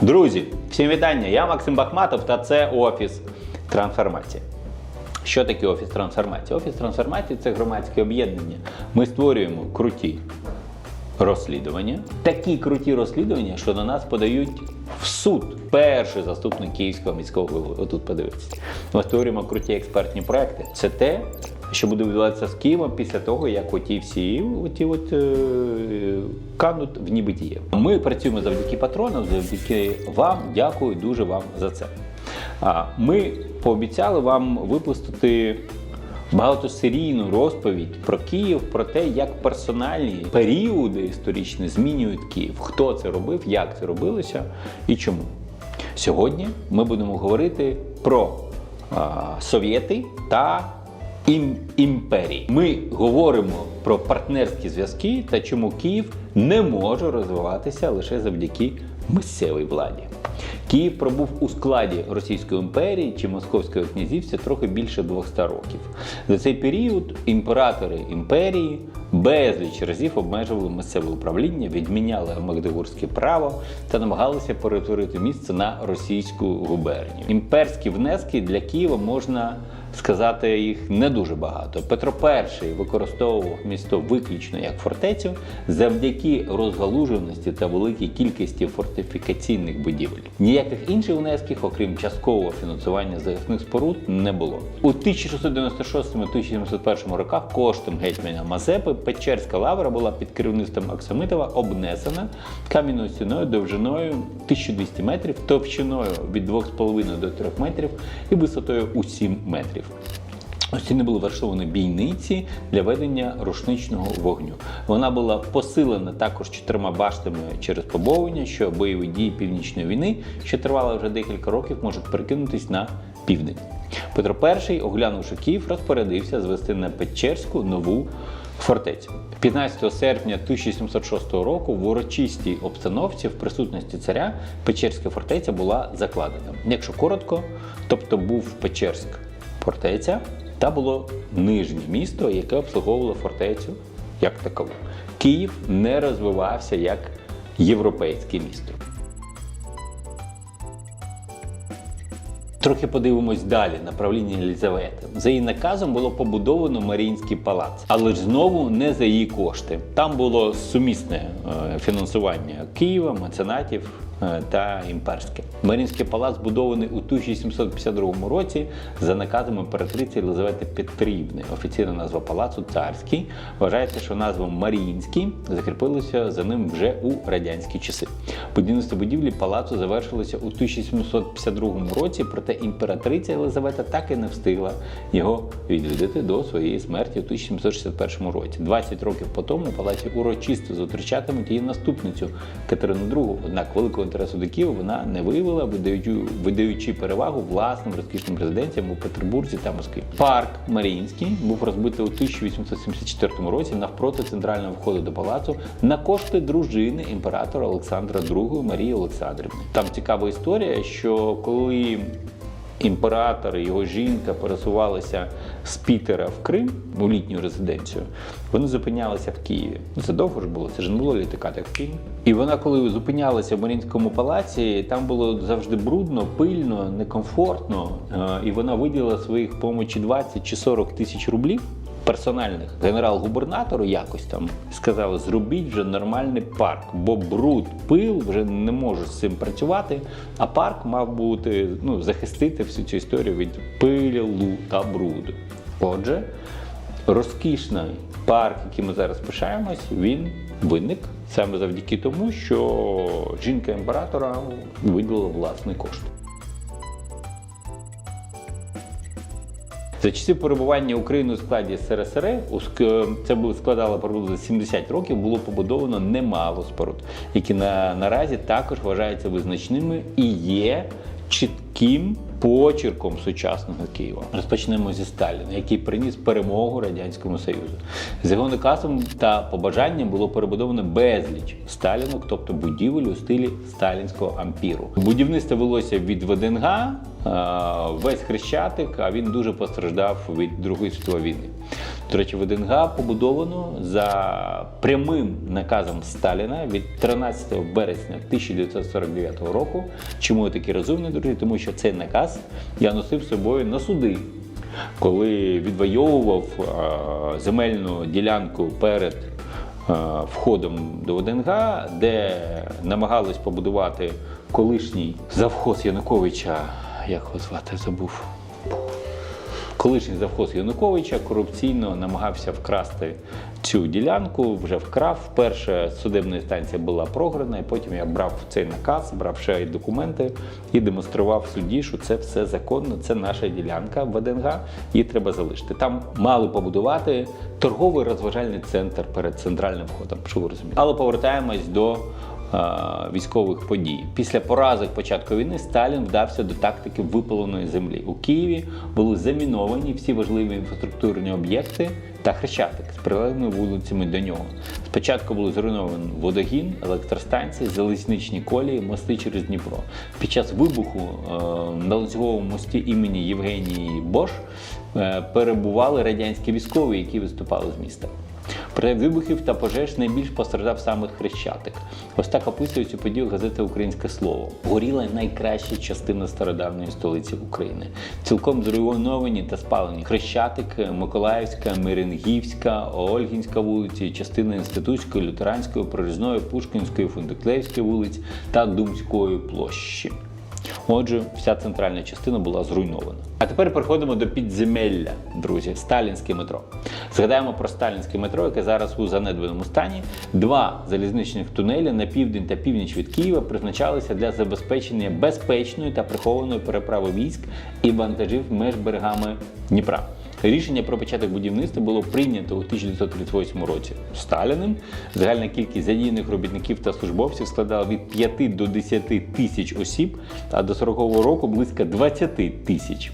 Друзі, всім вітання! Я Максим Бахматов та це офіс трансформації. Що таке офіс трансформації? Офіс трансформації це громадське об'єднання. Ми створюємо круті розслідування. Такі круті розслідування, що на нас подають в суд. Перший заступник Київського міського голови. Отут подивитися. Ми створюємо круті експертні проекти. Це те, що буде відбуватися з Києвом після того, як оті всі оті от, е, кануть в нібитіє. Ми працюємо завдяки патронам, завдяки вам. Дякую дуже вам за це. А ми пообіцяли вам випустити багатосерійну розповідь про Київ, про те, як персональні періоди історичні змінюють Київ, хто це робив, як це робилося і чому. Сьогодні ми будемо говорити про а, совєти та ім- імперії. Ми говоримо про партнерські зв'язки та чому Київ не може розвиватися лише завдяки місцевій владі. Київ пробув у складі Російської імперії чи Московського князівства трохи більше 200 років. За цей період імператори імперії безліч разів обмежували місцеве управління, відміняли магдебурзьке право та намагалися перетворити місце на російську губернію. Імперські внески для Києва можна сказати їх не дуже багато. Петро І використовував місто виключно як фортецю завдяки розгалуженості та великій кількості фортифікаційних будівель. Ніяких інших внесків, окрім часткового фінансування захисних споруд, не було. У 1696-1701 роках коштом гетьмана Мазепи Печерська лавра була під керівництвом Аксамитова обнесена кам'яною стіною довжиною 1200 метрів, товщиною від 2,5 до 3 метрів і висотою у 7 метрів. У стіни були влаштовані бійниці для ведення рушничного вогню. Вона була посилена також чотирма баштами через побовування, що бойові дії північної війни, що тривали вже декілька років, можуть перекинутись на південь. Петро І, оглянувши Київ, розпорядився звести на Печерську нову фортецю. 15 серпня 1706 року в урочистій обстановці в присутності царя Печерська фортеця була закладена. Якщо коротко, тобто був Печерськ фортеця та було нижнє місто, яке обслуговувало фортецю як такову. Київ не розвивався як європейське місто. Трохи подивимось далі на правління Єлізавети. За її наказом було побудовано Маріїнський палац, але ж знову не за її кошти. Там було сумісне е, фінансування Києва, меценатів та імперське. Маріїнський палац збудований у 1752 році за наказом імператриці Єлизавети Петрівни. Офіційна назва палацу царський. Вважається, що назва Маріїнський закріпилася за ним вже у радянські часи. Будівництво будівлі палацу завершилося у 1752 році, проте імператриця Єлизавета так і не встигла його відвідати до своєї смерті у 1761 році. 20 років по тому палаці урочисто зустрічатимуть її наступницю Катерину II. Однак великого до Києва вона не виявила, видаючи перевагу власним розкішним резиденціям у Петербурзі та Москві. Парк Маріїнський був розбитий у 1874 році навпроти центрального входу до палацу на кошти дружини імператора Олександра II Марії Олександрівни. Там цікава історія, що коли імператор і його жінка пересувалися з Пітера в Крим у літню резиденцію, вони зупинялися в Києві. Ну, Це довго ж було, це ж не було літака, так в Києві. І вона, коли зупинялася в Марінському палаці, там було завжди брудно, пильно, некомфортно. е, І вона виділила своїх помочі 20 чи 40 тисяч рублів. Персональних генерал-губернатору якось там сказали, зробіть вже нормальний парк, бо бруд, пил вже не може з цим працювати. А парк мав бути ну, захистити всю цю історію від пилу та бруду. Отже, розкішний парк, яким ми зараз пишаємось, він виник саме завдяки тому, що жінка імператора виділила власний кошт. За часів перебування України у складі СРСР, це складало приблизно 70 років, було побудовано немало споруд, які на, наразі також вважаються визначними і є чітким почерком сучасного Києва. Розпочнемо зі Сталіна, який приніс перемогу Радянському Союзу. З його наказом та побажанням було перебудовано безліч сталінок, тобто будівель у стилі сталінського ампіру. Будівництво велося від ВДНГ, весь хрещатик, а він дуже постраждав від Другої світової війни. До речі, ВДНГ побудовано за прямим наказом Сталіна від 13 березня 1949 року. Чому я такий розумний, друзі? Тому що цей наказ я носив з собою на суди. Коли відвоював е, земельну ділянку перед е, входом до ВДНГ, де намагались побудувати колишній завхоз Януковича, як його звати, забув. Колишній завхоз Януковича корупційно намагався вкрасти цю ділянку, вже вкрав. Перша судебна інстанція була програна, і потім я брав цей наказ, брав ще й документи і демонстрував судді, що це все законно, це наша ділянка ВДНГ, її треба залишити. Там мали побудувати торговий розважальний центр перед центральним входом. Що ви розумієте? Але повертаємось до військових подій. Після поразок початку війни Сталін вдався до тактики випаленої землі. У Києві були заміновані всі важливі інфраструктурні об'єкти та хрещатик з прилеглими вулицями до нього. Спочатку були зруйновані водогін, електростанції, залізничні колії, мости через Дніпро. Під час вибуху е, на ланцюговому мості імені Євгенії Бош е, перебували радянські військові, які виступали з міста. При вибухів та пожеж найбільш постраждав саме Хрещатик. Ось так описує цю подію газета Українське слово. Горіла найкраща частина стародавньої столиці України. Цілком зруйновані та спалені Хрещатик, Миколаївська, Мирингівська, Ольгінська вулиці, частина Інститутської, Лютеранської, Прорізної, Пушкінської, Фундуклеївської вулиць та Думської площі. Отже, вся центральна частина була зруйнована. А тепер переходимо до підземелля, друзі, сталінське метро. Згадаємо про сталінське метро, яке зараз у занедбаному стані. Два залізничних тунелі на південь та північ від Києва призначалися для забезпечення безпечної та прихованої переправи військ і вантажів між берегами Дніпра. Рішення про початок будівництва було прийнято у 1938 році Сталіним. Загальна кількість задіяних робітників та службовців складала від 5 до 10 тисяч осіб, а до 40-го року близько 20 тисяч.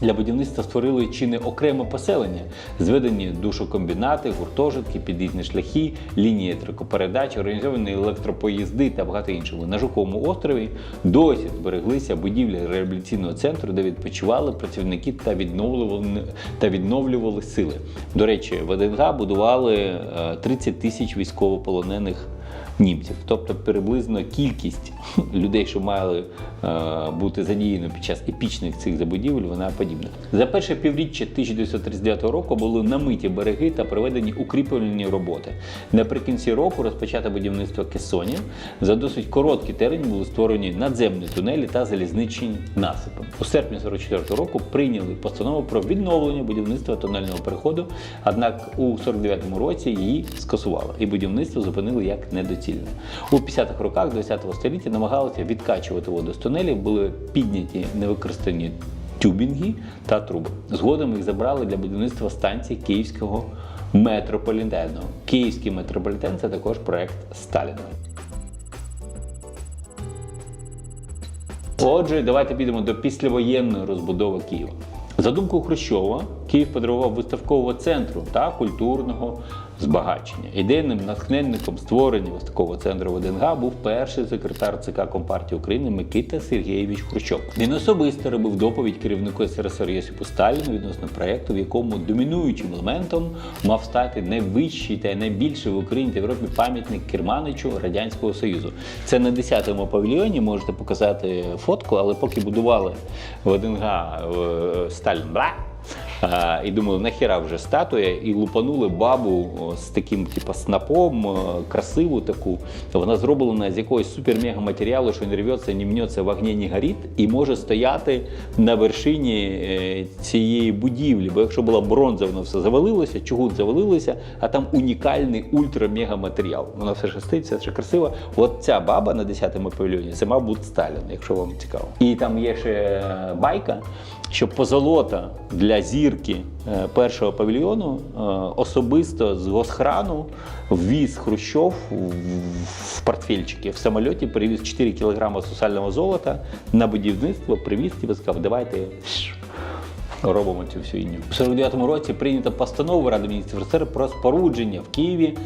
Для будівництва створили чи не окреме поселення, зведені душокомбінати, гуртожитки, під'їзні шляхи, лінії трикопередач, організовані електропоїзди та багато іншого. На Жуковому острові досі збереглися будівлі реабілітаційного центру, де відпочивали працівники та відновлювали, та відновлювали сили. До речі, в ВДНГ будували е, 30 тисяч військовополонених німців. Тобто приблизно кількість людей, що мали е, бути задіяні під час епічних цих забудівель, вона подібна. За перше півріччя 1939 року були намиті береги та проведені укріплені роботи. Наприкінці року розпочато будівництво кесонів. За досить короткий термін були створені надземні тунелі та залізничні насипи. У серпні 44 року прийняли постанову про відновлення будівництва тунельного переходу. Однак у 49-му році її скасували, і будівництво зупинили як недоцільне. У 50-х роках 20-го століття намагалися відкачувати воду з тунелів, були підняті невикористані тюбінги та труби. Згодом їх забрали для будівництва станції Київського метрополітену. Київський метрополітен це також проект Сталіна. Отже, давайте підемо до післявоєнної розбудови Києва. За думкою Хрущова, Київ подарував виставкового центру та культурного збагачення. Ідейним натхненником створення виставкового центру ВДНГ був перший секретар ЦК Компартії України Микита Сергійович Хрущов. Він особисто робив доповідь керівнику СРСР Йосипу Сталіну відносно проєкту, в якому домінуючим елементом мав стати найвищий та найбільший в Україні та Європі пам'ятник Керманичу Радянського Союзу. Це на 10-му павільйоні можете показати фотку, але поки будували ВДНГ е, Сталін. А, і думали, нахіра вже статуя, і лупанули бабу з таким, типу, снапом, красиву таку. Вона зроблена з якогось супер-мега матеріалу, що не рветься, не мнеться, в вогні не горить, і може стояти на вершині е, цієї будівлі. Бо якщо була бронза, воно все завалилося, чугун завалилося, а там унікальний ультра-мега матеріал. Вона все ще стоїть, все ще красиво. От ця баба на 10-му павільйоні, це, мабуть, Сталін, якщо вам цікаво. І там є ще байка, що позолота для зірки е, першого павільйону е, особисто з госхрану ввіз Хрущов в- портфельчики в самольоті, привіз 4 кілограми сусального золота на будівництво, привіз і сказав, давайте робимо цю всю інню. У 49-му році прийнято постанову Ради міністрів РСР про спорудження в Києві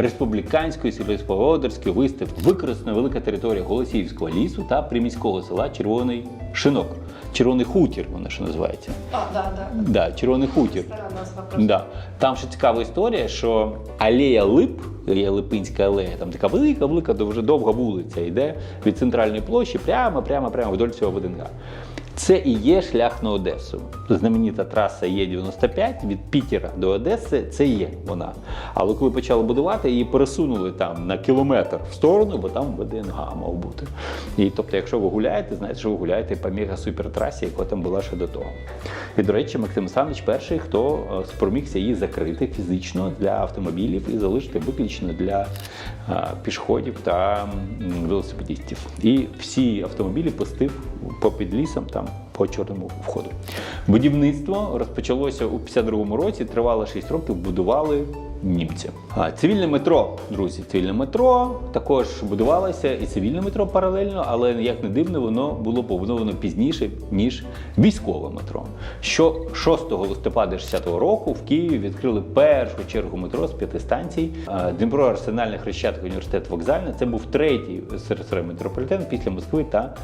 республіканської сільськогосподарської виставки. Використана велика територія Голосіївського лісу та приміського села Червоний Шинок. Червоний хутір, воно що називається. А, да, да. Да, Червоний хутір. Стара назва просто. Да. Там ще цікава історія, що алея Лип, є Липинська алея, там така велика, велика, дуже довга вулиця йде від центральної площі прямо, прямо, прямо вдоль цього ВДНГ. Це і є шлях на Одесу. Знаменита траса Є95 від Пітера до Одеси це є вона. Але коли почали будувати, її пересунули там на кілометр в сторону, бо там ВДНГ мав бути. І тобто, якщо ви гуляєте, знаєте, що ви гуляєте по мега-супертрасі, яка там була ще до того. І, до речі, Максим Санич перший, хто е, спромігся її закрити фізично для автомобілів і залишити виключно для е, пішоходів та велосипедистів. І всі автомобілі пустив попід лісом там по чорному входу. Будівництво розпочалося у 52-му році, тривало 6 років, будували німці. А цивільне метро, друзі, цивільне метро також будувалося і цивільне метро паралельно, але як не дивно, воно було побудовано пізніше ніж військове метро. Що 6 листопада 60-го року в Києві відкрили першу чергу метро з п'яти станцій. Дніпро Арсенальний Хрещатик університет вокзальний. Це був третій СРСР метрополітен після Москви та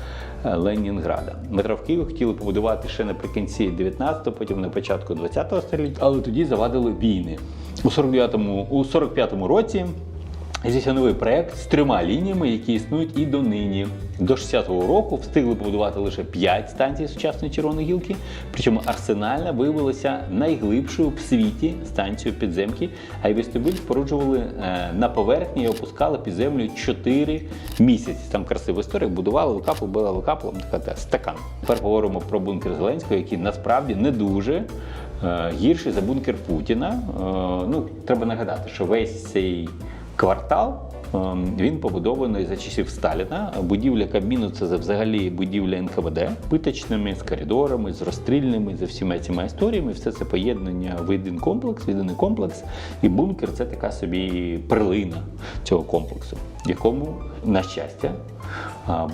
е, Ленінграда. Метро в Києві хотіли побудувати ще наприкінці 19-го, потім на початку 20-го століття, але тоді завадили війни. У 49-му, у 45-му році Здійснився новий проект з трьома лініями, які існують і донині. До 60-го року встигли побудувати лише 5 станцій сучасної червоної гілки. Причому арсенальна виявилася найглибшою в світі станцією підземки, а й вестибюль споруджували е, на поверхні і опускали під землю 4 місяці. Там красива історія, будували, викапували, били викапували, така стакан. Тепер говоримо про бункер Зеленського, який насправді не дуже гірший за бункер Путіна. Е, ну, треба нагадати, що весь цей квартал. Ем, Він побудований за часів Сталіна. Будівля Кабміну це взагалі будівля НКВД, питочними, з коридорами, з розстрільними, за всіма цими історіями. Все це поєднання в один комплекс, в єдиний комплекс. І бункер це така собі перлина цього комплексу, в якому, на щастя,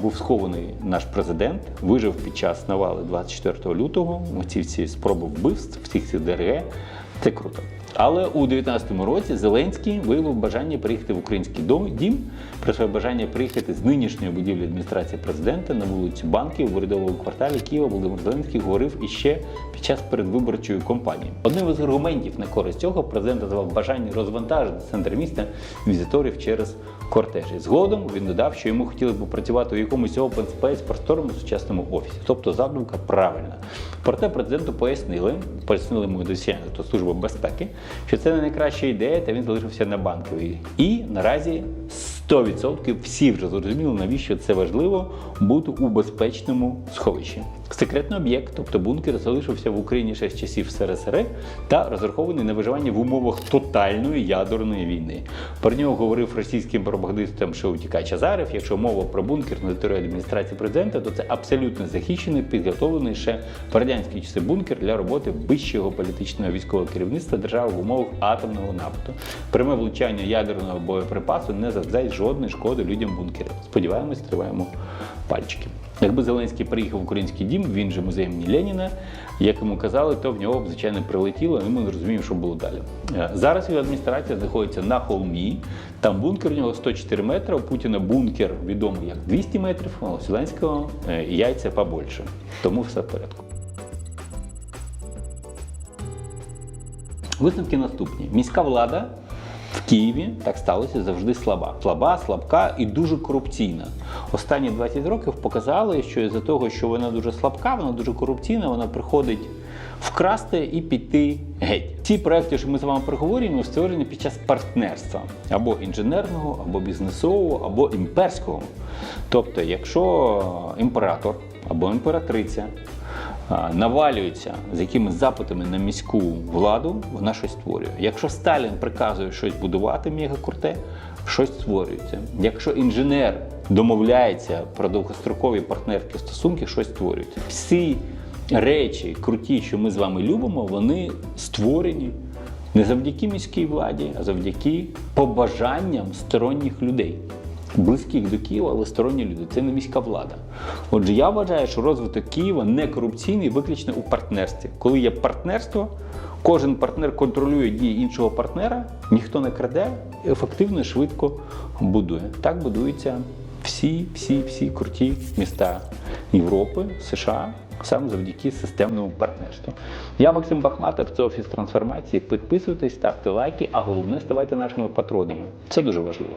був схований наш президент, вижив під час навали 24 лютого. Оці всі спроби вбивств, всіх цих ДРГ. Це круто. Але у 19-му році Зеленський виявив бажання приїхати в український дім, про бажання приїхати з нинішньої будівлі адміністрації президента на вулицю Банків в урядовому кварталі Києва. Володимир Зеленський говорив іще під час передвиборчої кампанії. Одним із аргументів на користь цього президент назвав бажання розвантажити центр міста візиторів через кортежі. Згодом він додав, що йому хотіли б попрацювати у якомусь open space просторому сучасному офісі. Тобто задумка правильна. Проте президенту пояснили, пояснили йому то служба безпеки, що це не найкраща ідея, та він залишився на банковій. І наразі 100% всі вже зрозуміли, навіщо це важливо бути у безпечному сховищі. Секретний об'єкт, тобто бункер, залишився в Україні ще з часів СРСР та розрахований на виживання в умовах тотальної ядерної війни. Про нього говорив російським пропагандистам Шеутікач Азаров. Якщо мова про бункер на території адміністрації президента, то це абсолютно захищений, підготовлений ще в радянські часи бункер для роботи вищого політичного військового керівництва держави в умовах атомного нападу. Пряме влучання ядерного боєприпасу не завдасть жодної шкоди людям бункерів. Сподіваємось, триваємо пальчики. Якби Зеленський приїхав в український дім, він же музей імені Леніна, як йому казали, то в нього б звичайно прилетіло, і ми не розуміємо, що було далі. Е, Зараз його адміністрація знаходиться на холмі. Там бункер у нього 104 метри. У Путіна бункер відомий як 200 метрів, а у Зеленського е, яйця побольше. Тому все в порядку. Висновки наступні: міська влада в Києві так сталося завжди слаба. Слаба, слабка і дуже корупційна. Останні 20 років показали, що із-за того, що вона дуже слабка, вона дуже корупційна, вона приходить вкрасти і піти геть. Ці проекти, що ми з вами проговорюємо, створені під час партнерства або інженерного, або бізнесового, або імперського. Тобто, якщо імператор або імператриця навалюється з якимись запитами на міську владу, вона щось створює. Якщо Сталін приказує щось будувати мегакурте, щось створюється. Якщо інженер домовляється про довгострокові партнерські стосунки, щось створюється. Всі речі круті, що ми з вами любимо, вони створені не завдяки міській владі, а завдяки побажанням сторонніх людей. Близьких до Києва, але сторонні люди. Це не міська влада. Отже, я вважаю, що розвиток Києва не корупційний виключно у партнерстві. Коли є партнерство, кожен партнер контролює дії іншого партнера, ніхто не краде, ефективно і швидко будує. Так будуються всі, всі, всі круті міста Європи, США. Саме завдяки системному партнерству. Я Максим Бахматов, це офіс трансформації. Підписуйтесь, ставте лайки, а головне ставайте нашими патронами. Це дуже важливо.